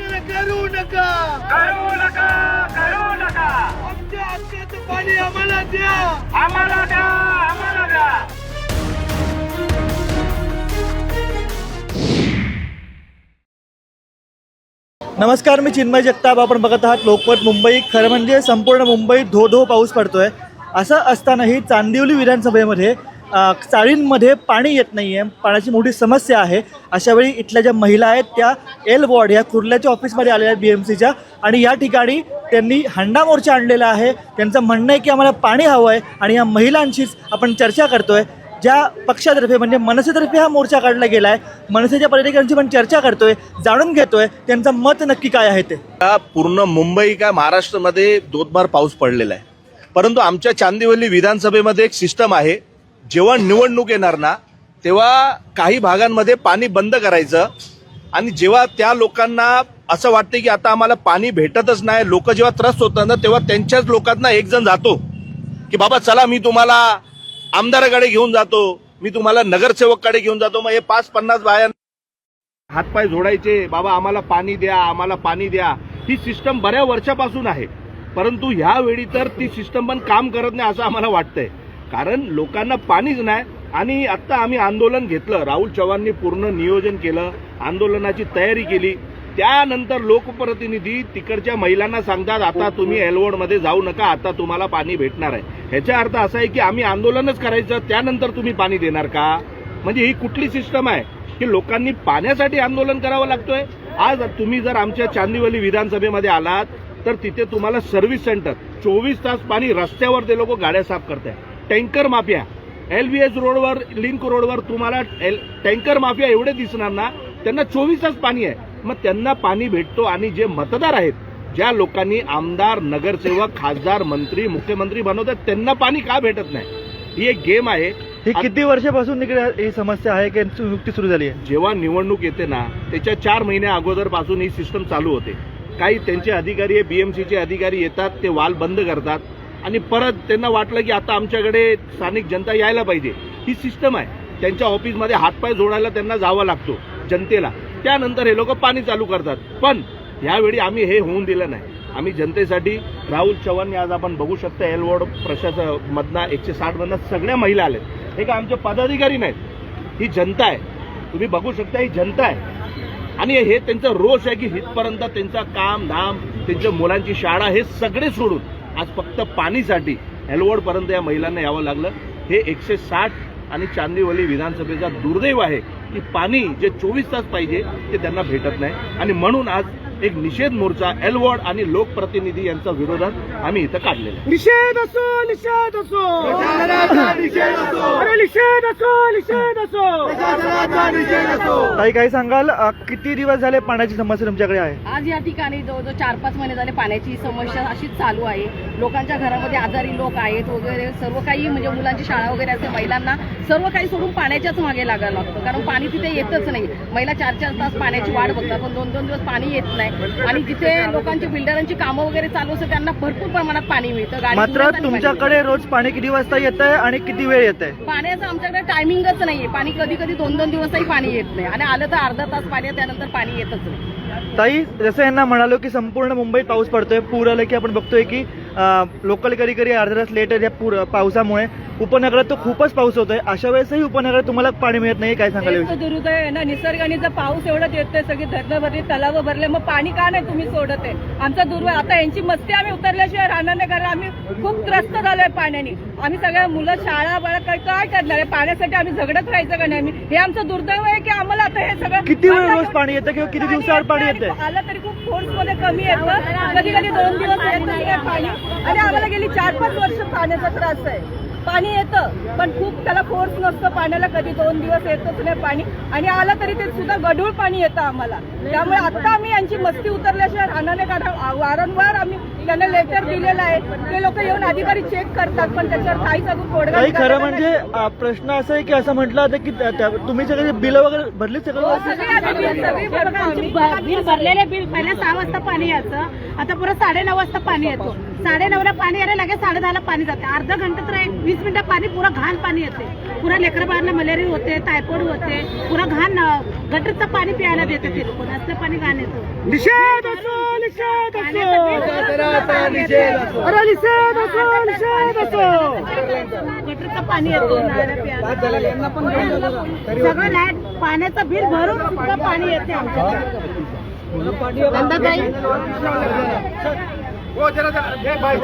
शेतकरी करू नका. करू नका करू नका. आमच्या हक्काचं पाणी आम्हाला द्या. आम्हाला द्या आम्हाला द्या. नमस्कार मी चिन्मय जगताप. आपण बघत आहात लोकमत मुंबई. खरं म्हणजे संपूर्ण मुंबईत धो धो पाऊस पडतोय. असं असतानाही चांदिवली विधानसभेमध्ये चाळींमध्ये पाणी येत नाही आहे पाण्याची मोठी समस्या आहे. अशावेळी इथल्या ज्या महिला आहेत त्या एल वॉर्ड या कुर्ल्याच्या ऑफिसमध्ये आलेल्या आहेत बी एम सीच्या आणि या ठिकाणी त्यांनी हंडा मोर्चा आणलेला आहे. त्यांचं म्हणणं आहे की आम्हाला पाणी हवं आहे आणि या महिलांशीच आपण चर्चा करतोय. ज्या पक्षातर्फे म्हणजे मनसेतर्फे हा मोर्चा काढला गेला आहे मनसेच्या पर्यटकांची पण चर्चा करतोय जाणून घेतोय. त्यांचं मत नक्की काय आहे ते? हा पूर्ण मुंबई काय महाराष्ट्रामध्ये दोनबार पाऊस पडलेला आहे. परंतु आमच्या चांदिवली विधानसभेमध्ये एक सिस्टम आहे. जेव्हा निवडणूक येणार ना तेव्हा काही भागांमध्ये पाणी बंद करायचं. आणि जेव्हा त्या लोकांना असं वाटतं की आता आम्हाला पाणी भेटतच नाही लोक जेव्हा त्रस्त होतात ना तेव्हा त्यांच्याच लोकांना एक जण जातो. की बाबा चला मी तुम्हाला आमदाराकडे घेऊन जातो मी तुम्हाला नगरसेवककडे घेऊन जातो. मग हे पाच पन्नास बाया हातपाय जोडायचे बाबा आम्हाला पाणी द्या आम्हाला पाणी द्या. ही सिस्टम बऱ्या वर्षापासून आहे. परंतु ह्यावेळी तर ती सिस्टम पण काम करत नाही असं आम्हाला वाटतंय. कारण लोकांना पाणीच नाही. आणि आत्ता आम्ही आंदोलन घेतलं. राहुल चव्हाणनी पूर्ण नियोजन केलं आंदोलनाची तयारी केली. त्यानंतर लोकप्रतिनिधी तिकडच्या महिलांना सांगतात आता तुम्ही एलवोडमध्ये जाऊ नका आता तुम्हाला पाणी भेटणार आहे. ह्याचा अर्थ असा आहे की आम्ही आंदोलनच करायचं त्यानंतर तुम्ही पाणी देणार का? म्हणजे ही कुठली सिस्टम आहे? की लोकांनी पाण्यासाठी आंदोलन करावं लागतोय? आज तुम्ही जर आमच्या चांदिवली विधानसभेमध्ये आलात तर तिथे तुम्हाला सर्व्हिस सेंटर चोवीस तास पाणी रस्त्यावर ते लोक गाड्या साफ करताय tanker mafia. L B S रोडवर लिंक रोडवर तुम्हाला टँकर माफिया एवढे दिसणार ना त्यांना चोवीस तास पाणी आहे. मग त्यांना पाणी भेटतो आणि जे मतदार आहेत ज्या लोकांनी आमदार नगरसेवक खासदार मंत्री मुख्यमंत्री बनवतात त्यांना पाणी का भेटत नाही? ही एक गेम आहे. ही किती वर्षापासून इकडे ही समस्या आहे की नुकती सुरू झाली आहे? जेव्हा निवडणूक येते ना त्याच्या चार महिन्या अगोदरपासून ही सिस्टम चालू होते. काही त्यांचे अधिकारी बीएमसीचे अधिकारी येतात ते वाल बंद करतात. आणि परत त्यांना वाटलं की आता आमच्याकडे स्थानिक जनता यायला पाहिजे. ही सिस्टम आहे. त्यांच्या ऑफिसमध्ये हातपाय जोडायला त्यांना जावं लागतो जनतेला. त्यानंतर हे लोक पाणी चालू करतात. पण यावेळी आम्ही हे होऊन दिलं नाही. आम्ही जनतेसाठी राहुल चव्हाण आज आपण बघू शकता एल वॉर्ड प्रशासन एकशे साठ मधनं सगळ्या महिला आल्यात हे का आमचे पदाधिकारी नाहीत. ही जनता आहे. तुम्ही बघू शकता ही जनता आहे. आणि हे त्यांचा रोष आहे की इथपर्यंत त्यांचा काम धाम त्यांच्या मुलांची शाळा हे सगळे सोडून आज फक्त पाणीसाठी हेलवडपर्यंत या महिलांना यावं लागलं. हे एकशे साठ आणि चांदीवली विधानसभेचा दुर्दैव आहे की पाणी जे चोवीस तास पाहिजे ते त्यांना भेटत नाही. आणि म्हणून आज एक निषेध मोर्चा एलवॉर्ड आणि लोकप्रतिनिधी यांच्या विरोधात आम्ही इथं काढलेला आहे. निषेध असो निषेध असो. निषेध असो अरे निषेध असो निषेध असो. निषेध असो ताई काही सांगाल अ, किती दिवस झाले पाण्याची समस्या तुमच्याकडे आहे? आज या ठिकाणी जवळजवळ चार पाच महिने झाले पाण्याची समस्या अशीच चालू आहे. लोकांच्या घरामध्ये आजारी लोक आहेत वगैरे सर्व काही म्हणजे मुलांची शाळा वगैरे असते महिलांना सर्व काही सोडून पाण्याच्याच मागे लागायला लागतं. कारण पाणी तिथे येतच नाही. महिला चार चार तास पाण्याची वाट बघतात पण दोन दोन दिवस पाणी येत नाही. आणि जिथे लोकांची बिल्डरांची कामं वगैरे चालू असते त्यांना भरपूर प्रमाणात पाणी मिळतं मात्र तुमच्याकडे रोज पाणी किती वाजता येत आहे आणि किती वेळ येत आहे. पाण्याचं आमच्याकडे टायमिंगच नाहीये. पाणी कधी कधी दोन दोन दिवसही पाणी येत नाही. आणि आलं तर अर्धा तास पाणी त्यानंतर पाणी येतच नाही. ताई जसं यांना म्हणालो की संपूर्ण मुंबईत पाऊस पडतोय पूर आलं की आपण बघतोय की लोकल कधी कधी अर्धा तास लेट आहे या पूर पावसामुळे. उपनगरात तर खूपच पाऊस होतोय. अशा वेळेसही उपनगरात तुम्हाला पाणी मिळत नाही काय सांगाल तेच तर दुर्दैव आहे ना निसर्गाने जर पाऊस एवढं येतोय सगळी धरणं भरली तलाव भरले मग पाणी का नाही तुम्ही सोडत आहे? आमचा दुर्दैव आता यांची मस्ती आम्ही उतरल्याशिवाय राहणार नाही कारण आम्ही खूप त्रस्त झालोय पाण्याने. आम्ही सगळ्या मुलं शाळा बाळा काय काय करणार आहे? पाण्यासाठी आम्ही झगडत राहायचं का नाही आम्ही? हे आमचं दुर्दैव आहे की आम्हाला आता हे सगळं किती वेळ रोज पाणी येतं किंवा किती दिवसाआड पाणी येतंय आलं तरी खूप फोर्समध्ये कमी येतं. कधी कधी दोन दिवस येत नाही पाणी. आणि आम्हाला गेली चार पाच वर्ष पाण्याचा त्रास आहे. पाणी येतं पण खूप त्याला फोर्स नसतं पाण्याला. कधी दोन दिवस येतच नाही पाणी. आणि आलं तरी ते सुद्धा गढूळ पाणी येतं आम्हाला. त्यामुळे आता आम्ही यांची मस्ती उतरल्याशिवाय राहणार नाही. कारण वारंवार आम्ही त्यांना लेटर दिलेलं आहे. ते लोक येऊन अधिकारी चेक करतात पण त्याच्यावर काहीच अजून तोडगा खरं म्हणजे प्रश्न असा आहे की असं म्हटलं जातं की तुम्ही सगळे बिल वगैरे भरली हो, सगळं बिल भरलेले बिल पहिल्या सहा वाजता पाणी यायचं. आता परत साडे नऊ वाजता पाणी येतो. साडे नऊला पाणी यायला लगेच साडे दहाला पाणी जाते. अर्धा घंटा तर एक वीस मिनिटं पाणी पुरा घाण पाणी येते. पुरा लेकरं बाळांना मलेरिया होते टायफॉइड होते पुरा घाण गटरचं पाणी प्यायला देते ते लोक. असलं पाणी घाण येतं. निषेध गटरचं पाणी येतं. सगळं लाइट पाण्याचं बिल भरून सुद्धा पाणी येते आमच्याकडे नंदाताई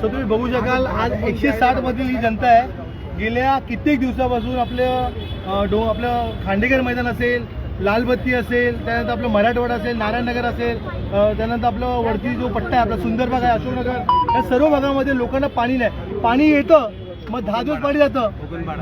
तर तुम्ही बघू शकाल आज एकशे साठ मधील ही जनता आहे. गेल्या कित्येक दिवसापासून आपलं डो आपलं खांडेकर मैदान असेल लालबत्ती असेल त्यानंतर आपलं मराठवाडा असेल नारायणनगर असेल त्यानंतर आपलं वरती जो पट्टा आहे आपला सुंदरबाग आहे अशोकनगर या सर्व भागामध्ये लोकांना पाणी नाही. पाणी येतं मग दहा दिवस पाणी जातं.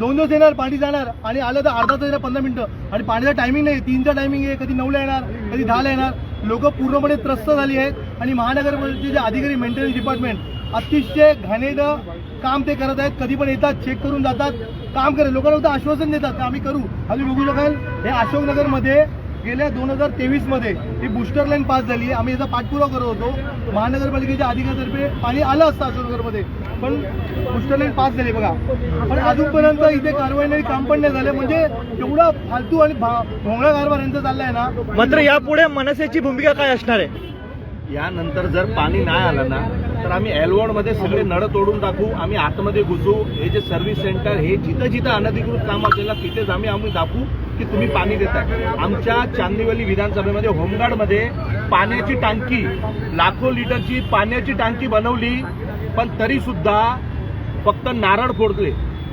दोन दिवस येणार पाणी जाणार आणि आलं तर अर्धा तास येणार पंधरा मिनिटं. आणि पाण्याचा टायमिंग नाही तीनचा टायमिंग आहे कधी नऊला येणार कधी दहाला येणार. लोक पूर्णपणे त्रस्त झाली आहेत. आणि महानगरपालिकेचे जे अधिकारी मेंटेनन्स डिपार्टमेंट अतिशय घाणेरडं काम ते करत आहेत. कधी पण येतात चेक करून जातात काम करत. लोकांना फक्त आश्वासन देतात आम्ही करू. आम्ही बघू शकाल हे अशोकनगरमध्ये गेल्या दोन हजार तेवीसमध्ये ही बुस्टर लाईन पास झाली आहे. आम्ही याचा पाठपुरावा करत होतो. महानगरपालिकेच्या अधिकाऱ्यातर्फे पाणी आलं असतं अशोकनगरमध्ये. पण बुस्टर लाईन पास झाली बघा. पण अजूनपर्यंत इथे कारवाई नाही काम पण नाही झालं. म्हणजे एवढा फालतू आणि भा- भोंगळा कारभार यांचा चाललाय ना. मात्र यापुढे मनसेची भूमिका काय असणार आहे? यानंतर जर पाणी नाही आलं ना तर आम्ही एलवॉर्डमध्ये सगळे नळ तोडून टाकू आम्ही आतमध्ये घुसू हे जे सर्व्हिस सेंटर हे जिथं जिथं अनधिकृत काम असेल ना तिथेच आम्ही आम्ही दाखवू की तुम्ही पाणी देताय. आमच्या चांदिवली विधानसभेमध्ये होमगार्डमध्ये पाण्याची टांकी लाखो लिटरची पाण्याची टांकी बनवली पण तरीसुद्धा फक्त नारळ फोडले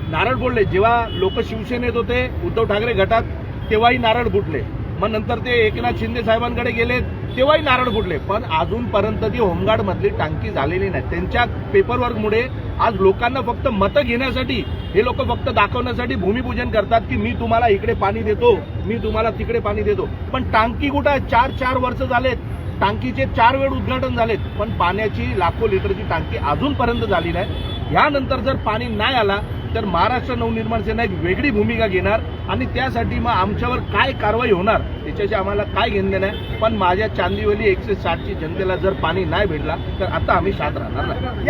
नारळ फोडले. जेव्हा लोक शिवसेनेत होते उद्धव ठाकरे गटात तेव्हाही नारळ फुटले. मग नंतर ते एकनाथ शिंदे साहेबांकडे गेले तेव्हाही नारळ फुटले. पण अजूनपर्यंत ती होमगार्ड मधली टांकी झालेली नाही. त्यांच्या पेपरवर्कमुळे आज लोकांना फक्त मतं घेण्यासाठी हे लोक फक्त दाखवण्यासाठी भूमिपूजन करतात की मी तुम्हाला इकडे पाणी देतो मी तुम्हाला तिकडे पाणी देतो. पण टांकी कुठं आहे? चार चार वर्ष झालेत. टांकीचे चार वेळ उद्घाटन झालेत पण पाण्याची लाखो लिटरची टांकी अजूनपर्यंत झाली नाही. यानंतर जर पाणी नाही आला तर महाराष्ट्र नवनिर्माण सेना एक वेगळी भूमिका घेणार आणि त्यासाठी मग आमच्यावर काय कारवाई होणार त्याच्याशी आम्हाला काय घेणं नाही पण माझ्या चांदिवली एकशे साठची जनतेला जर पाणी नाही भेटला तर आता आम्ही शांत राहणार नाही.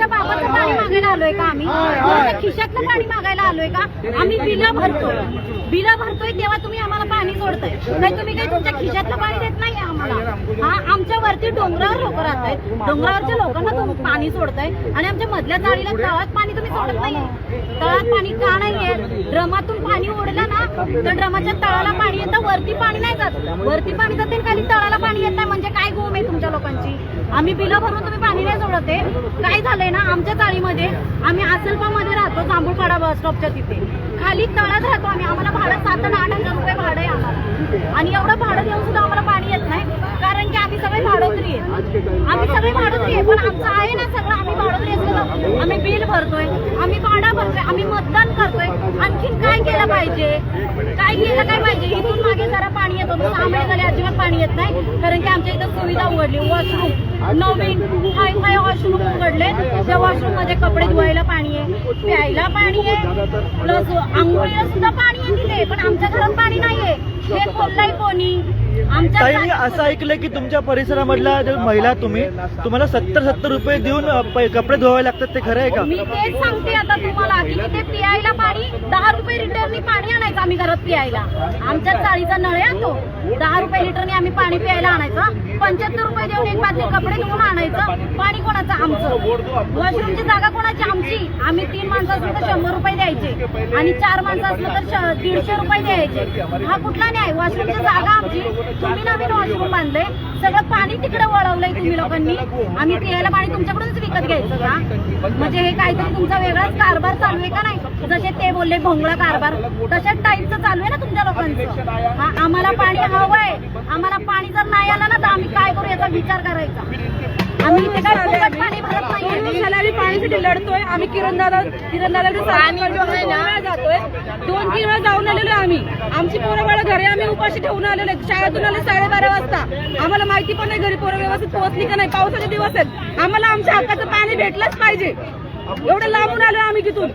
या प्रशासनाचं करायचं काय? कोणाच्या बाबाचं पाणी मागायला आलोय का आम्ही? खिशातलं पाणी मागायला आलोय का? आम्ही बिलं भरतोय. बिलं भरतोय तेव्हा तुम्ही आम्हाला पाणी सोडताय. नाही तुम्ही काही तुमच्या खिशातलं पाणी देत नाही आम्हाला. हा आमच्या वरती डोंगरावर लोक राहत आहेत डोंगरावरच्या लोकांना तुम्ही पाणी सोडताय आणि आमच्या मधल्या चाळीला तळात पाणी तुम्ही सोडत नाहीये तळात पाणी का नाहीये? ड्रमातून पाणी ओढलं ना तर ड्रमाच्या तळाला पाणी येतं वरती पाणी नाही जात. वरती पाणी जाते खाली तळाला पाणी येत नाही. म्हणजे काय गोम आम्ही बिलं भरून तुम्ही पाणी नाही सोडत आहे. काय झालंय ना आमच्या चाळीमध्ये आम्ही आसलपामध्ये राहतो जांभूळपाडा बस स्टॉपच्या तिथे. खाली तळात राहतो आम्ही. आम्हाला भाडं सात आणि आठ हजार रुपये भाडं आहे आम्हाला. आणि एवढं भाडं देऊन सुद्धा आम्हाला पाणी येत नाही कारण की आम्ही सगळे भाडोत्री आहे आम्ही सगळे भाडोत्री आहे पण आमचं आहे ना सगळं. आम्ही भाडोत्री असलेलं आम्ही बिल भरतोय आम्ही भाडा भरतोय आम्ही मतदान करतोय. आणखीन काय केलं पाहिजे? काय केलं काय जरा पाणी येत सहा महिने झाले अजिबात पाणी येत नाही कारण की आमच्या इथं सुविधा उघडली. वॉशरूम नवीन हाय फाय वॉशरूम उघडले. त्या वॉशरूममध्ये कपडे धुवायला पाणी आहे प्यायला पाणी आहे प्लस आंघोळीला सुद्धा पाणी आहे तिथे पण आमच्या घरात पाणी नाहीये. हे बोललाय कोणी? ताई असं ऐकलंय की तुमच्या परिसरामधल्या ज्या महिला तुम्ही तुम्हाला सत्तर सत्तर रुपये देऊन पै- कपडे धुवावे लागतात ते खरं आहे का? मी तेच सांगते आता तुम्हाला की तिथे पियायला पाणी दहा रुपये लिटरनी पाणी आणायचं आम्ही घरात पियायला. आमच्या चाळीचा नळ आहे तो. दहा रुपये लिटरनी आम्ही पाणी प्यायला आणायचं. पंच्याहत्तर रुपये देऊन एक बादली कपडे धुवून आणायचं. पाणी कोणाचं? आमचं. वॉशरूमची जागा कोणाची? आमची. आम्ही तीन माणसं असलो तर शंभर रुपये द्यायचे. आणि चार माणसं असलं तर श- दीडशे रुपये द्यायचे. हा कुठला न्याय? वॉशरूमची जागा आमची. तुम्ही नवीन वॉशरूम बांधले सगळं पाणी तिकडे वळवलंय तुम्ही लोकांनी. आम्ही प्यायला पाणी तुमच्याकडूनच विकत घ्यायचं का? म्हणजे हे काहीतरी तुमचा वेगळाच कारभार चालू आहे का नाही? जसे ते बोलले भोंगळा कारभार. तशाच टाईपचं चालू आहे ना तुमच्या लोकांचं. हा, आम्हाला पाणी हवंय आम्हाला पाणी जर नाही आलं ना तर आम्ही काय करू याचा विचार करायचा. आम्ही इथे काय फुकट पाणी भरत नाही आम्ही पाण्यासाठी लढतोय. आम्ही किरणदादा किरणदादा जातोय. दोन तीन वेळा जाऊन आलेलो आम्ही. आमची पोरं घरी आम्ही उपाशी ठेवून आलेलो शाळेतून आले साडेबारा वाजता. आम्हाला माहिती पण नाही घरी पोरं व्यवस्थित पोहोचली का नाही. पावसाचे दिवस आहेत. आम्हाला आमच्या हक्काचं पाणी भेटलंच पाहिजे. एवढं लांबून आलो आम्ही तिथून.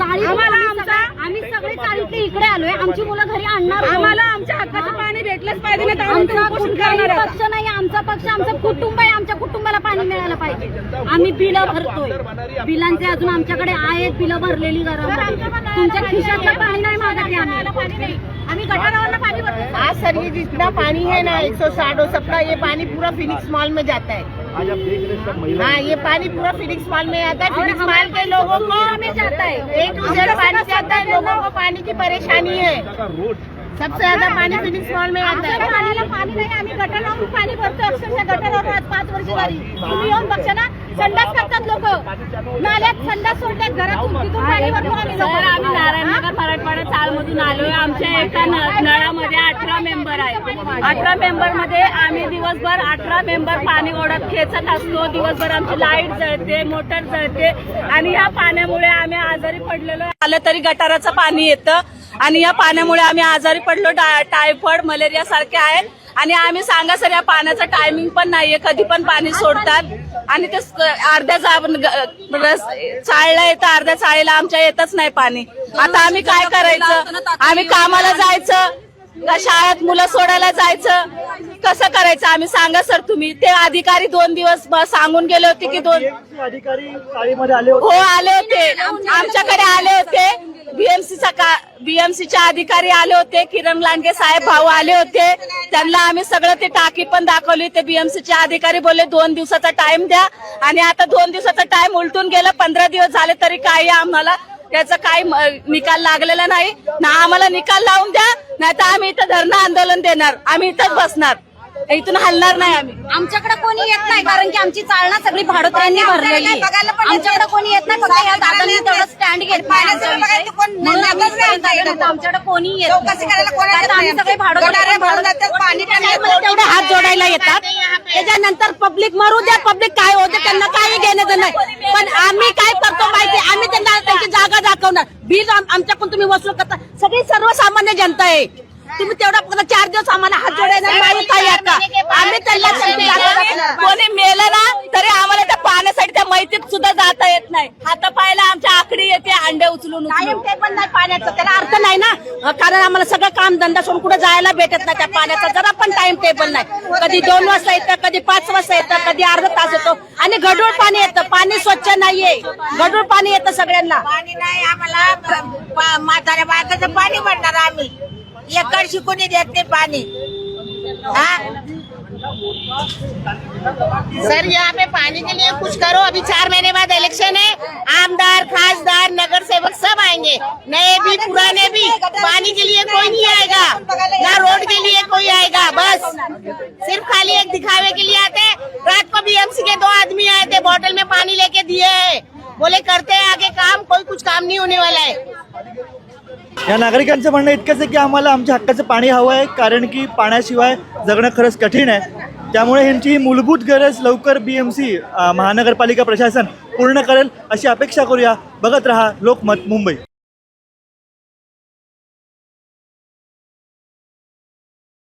आम्हाला आम्ही आमचा- सगळे- आम्ही सगळे चाळीतले इकडे आलोय. आमची मुलं घरी आणणार? आम्हाला आमच्या हक्काचं पाणी भेटलंच पाहिजे नाही तर आम्ही कुठलाही. पक्ष नाही आमचा पक्ष आमचं कुटुंब आहे आमच्या कुटुंबाला पाणी मिळायला पाहिजे. आम्ही बिलं भरतोय. बिलांचे अजून आमच्याकडे आहेत बिलं भरलेली घरामध्ये तुमच्या खिशातलं पाणी नाही मागत आहे आम्ही. आम्ही गटारावर पाणी भरतो आज सर ये जितना पानी है ना 160 सबका ये पानी पूरा फिनिक्स मॉल में जाता है. हाँ ये पानी पूरा फिनिक्स माल में आता है। फिनिक्स माल के लोगों को हमें जाता है एक टू पानी जाता है लोगों को पानी की परेशानी है। सबसे ज़्यादा पानी फिनिक्स मॉल में आता है। पानी पाणी नाही आम्ही पानी पाणी भरतो अक्षरशः गटर आज पाच वर्ष झाली. तुम्ही येऊन ना संडास करतात लोक. नाल्यात संडास सोडतात आम्ही नारायणनगर मराठवाडा चाळमधून आलोय. आमच्या एका नळामध्ये अठरा मेंबर आहे अठरा मेंबरमध्ये आम्ही दिवसभर अठरा मेंबर पाणी ओढत खेचत असतो. दिवसभर आमची लाइट जळते मोटर जळते. आणि या पाण्यामुळे आम्ही आजारी पडलेलो. आलं तरी गटाराचं पाणी येतं. आणि या पाण्यामुळे आम्ही आजारी पडलो. टायफॉइड मलेरिया सारखे आहेत. आणि आम्ही सांगा सर या पाण्याचं टायमिंग पण नाहीये. कधी पण पाणी सोडतात. आणि ते अर्ध्या चाळला येतं अर्ध्या चाळीला आमच्या येतच नाही पाणी. आता आम्ही काय करायचं? आम्ही कामाला जायचं. का शाळेत मुलं सोडायला जायचं? कसं करायचं? आम्ही सांगा सर तुम्ही. ते अधिकारी दोन दिवस सांगून गेले होते की दोन अधिकारी चाळीमध्ये आले होते. हो आले होते. आमच्याकडे बीएमसीचा का बीएमसीचे अधिकारी आले होते किरण लांडगे साहेब भाऊ आले होते. त्यांना आम्ही सगळं ते टाकी पण दाखवली ते बीएमसीचे अधिकारी बोलले दोन दिवसाचा टाइम द्या. आणि आता दोन दिवसाचा टाइम उलटून गेला. पंधरा दिवस झाले तरी काही आम्हाला त्याचा काही म- निकाल लागलेला नाही. ना आम्हाला निकाल लावून द्या नाही तर आम्ही इथं धरणं आंदोलन देणार. आम्ही इथंच बसणार. इथून हलणार नाही आम्ही. आमच्याकडे कोणी येत नाही कारण की आमची चालना सगळी भाडोत्र्यांनी भरलेली आहे. आमच्याकडे कोणी येत नाही फक्त या दादांनी तेवढं स्टँड घेतलं तर आमच्याकडे कोणी येत नाही. कारण आम्ही सगळे भाडोत्र्यांनी पाणी तेवढे हात जोडायला येतात. त्याच्यानंतर पब्लिक मरू द्या पब्लिक काय होते त्यांना काही घेण्याचं नाही पण आम्ही काय करतो माहिती आम्ही त्यांना त्यांची जागा दाखवणार. बिल आम- आमच्याकडून तुम्ही वसूल करता. सगळी सर्वसामान्य जनता आहे. तुम्ही तेवढा फक्त चार दिवस आम्हाला हात जोडायला नाही आता. आम्ही त्यांना. कोणी मेलं ना तरी आम्हाला त्या पाण्यासाठी त्या मैतीत सुद्धा जाता येत नाही. हाता पायला आमच्या आकडी येते अंडे उचलून टाइम उचलून टेबल नाही पाण्याचं त्याला अर्थ नाही ना. कारण आम्हाला सगळं काम धंदा सोडून कुठे जायला भेटत नाही त्या पाण्याचा. जरा पण टाइम टेबल नाही. कधी दोन वाजता येतं कधी पाच वाजता येतं कधी अर्धा तास येतो. आणि गढूळ पाणी येतं पाणी स्वच्छ नाहीये. गढूळ पाणी येतं सगळ्यांना. पाणी नाही आम्हाला म्हाताऱ्या बायकाचं पाणी भरणार आम्ही. एकड शिकून देत नाही पाणी सर यहाँ पे पानी के लिए कुछ करो। अभी चार महीने बाद इलेक्शन है। आमदार खासदार नगर सेवक सब आएँगे। नए भी पुराने भी। पानी के लिए कोई नहीं आएगा। ना रोड के लिए कोई आएगा। बस। सिर्फ़ खाली एक दिखावे के लिए आते रात को बीएमसी के दो आदमी आए थे। बोतल में पानी लेके दिए हैं। बोले करते हैं आगे काम। कोई कुछ काम नहीं होने वाला है। या नागरिकांचं म्हणणं इतकंच आहे की आम्हाला आमच्या हक्काचं पाणी हवं आहे कारण की पाण्याशिवाय जगणं खरंच कठीण आहे. त्यामुळे ह्यांची ही मूलभूत गरज लवकर बी एम सी महानगरपालिका प्रशासन पूर्ण करेल अशी अपेक्षा करूया. बघत रहा लोकमत मुंबई.